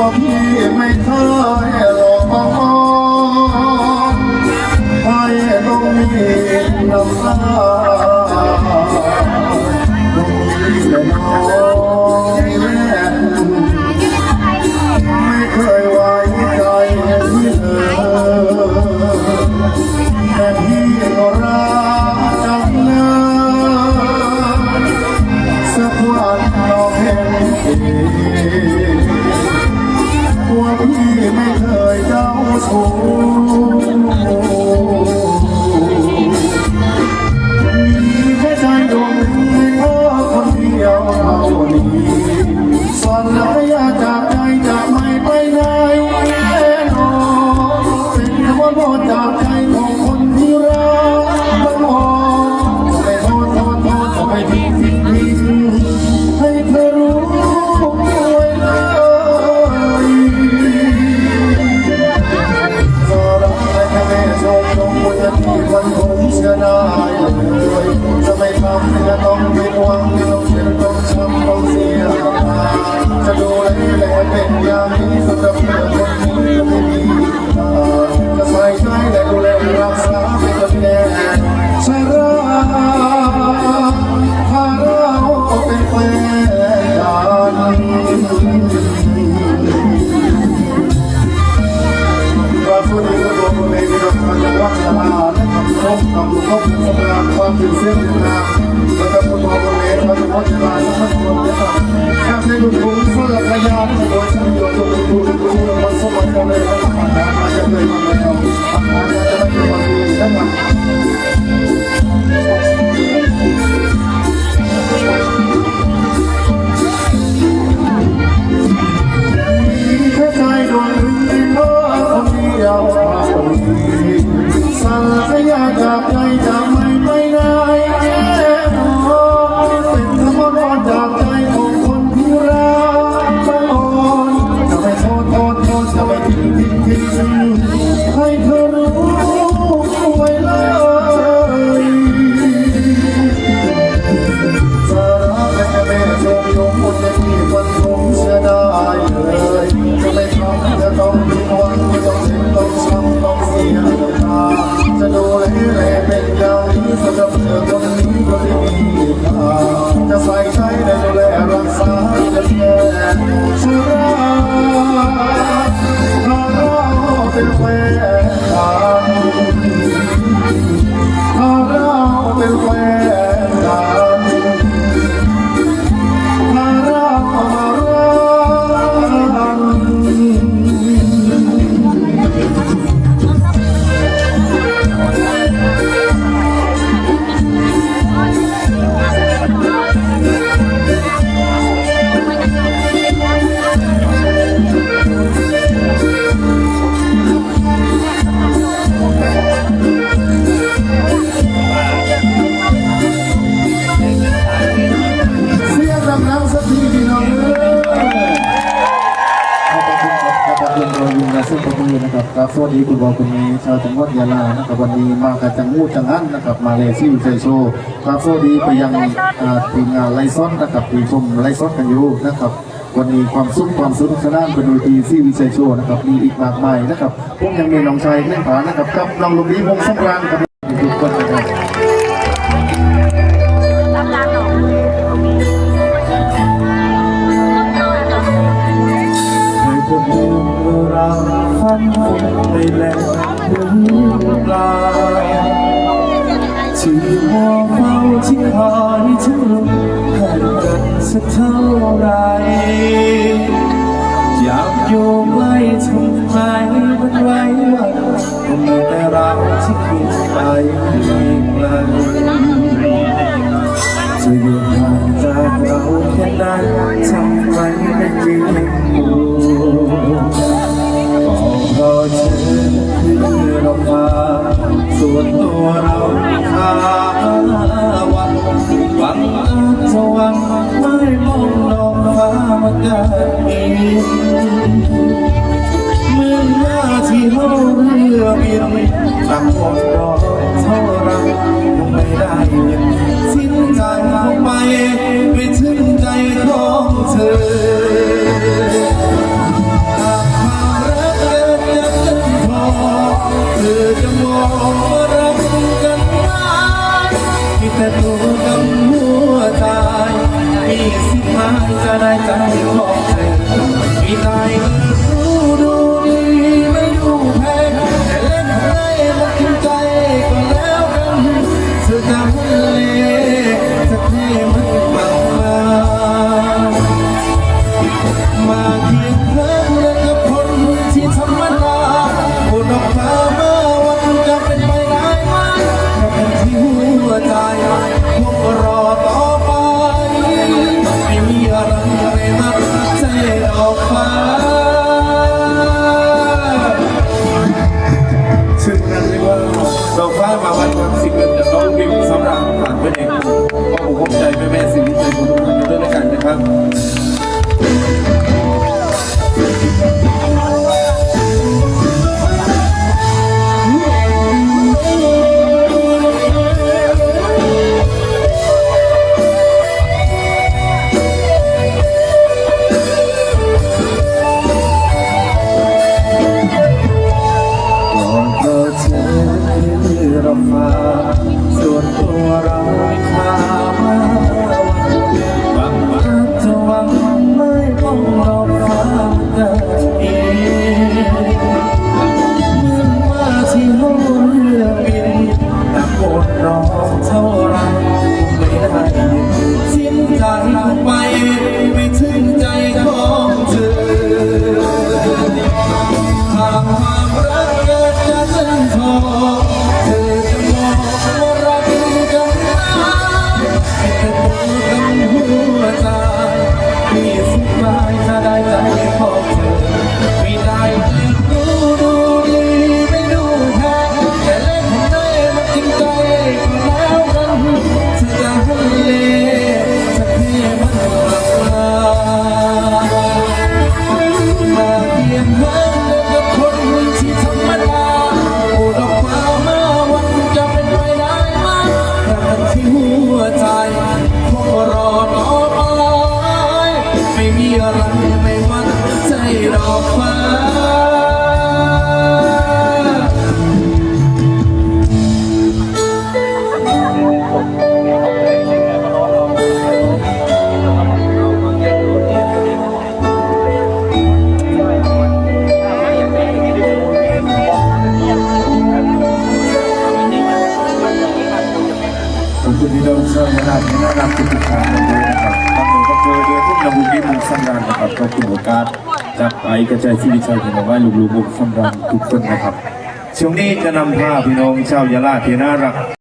ว่าพี่ไม่เคย สำหรับความถึงเส้นทางและก็ผู้ทอผู้เล่นมาจังหวัดยะลาและทั้งหมดนะครับข้ามในรุ่นผมสุรพยานโดยช่างโยนตัวผู้ผู้ผู้มาสมัครกันเลยนะครับผ่านมาจะเคยมาแล้วผ่านมาจะไม่เคยมาดูนะครับ จะใส่ใจและดูแลรักษาจะแค่ชราถ้าเราเป็นแฟนกัน เราอยู่ในสุขภาพนะครับครับสวัสดีคุณบอกคุณมย์ชาวจังหวัดยะลานะครับวันนี้มากับจังหูจังอันนะครับมาเลซิ่เซโชครับสวัสดีไปยังทีมงานไลซอนนะครับที่ชมไลซอนกันอยู่นะครับวันนี้ความสุขความสนุกสนานเป็นโดยทีซีวิเซโชนะครับมีอีกมากมายนะครับผมยังมีน้องชายเล่นผานะครับกับน้องลุงดีวงสงกรานต์ครับทุกคนนะครับ แค่ไหนทำไมไม่จริงบอกเราเธอคือเราพาส่วนตัวเราหาวันหวังอาจจะหวังไม่มองลงฟ้ามาเกิดอีกเมื่อหน้าที่เราเรือบินตั้งวงรอเท่าไรไม่ได้ยินสิ้นใจเอาไปไม่ถึง ใจข น้องชาวยาลาที่น่ารักทุกๆท่านด้วยนะครับตอนนี้ก็คือโดยทุกนบุญที่มุกสำราญนะครับขอบคุณโอกาสจากไอกระจายชีวิตชาวพี่น้องว่าลูกๆบุกสำราญทุกคนนะครับ ช่วงนี้จะนำพาพี่น้องชาวยาลาเทน่ารัก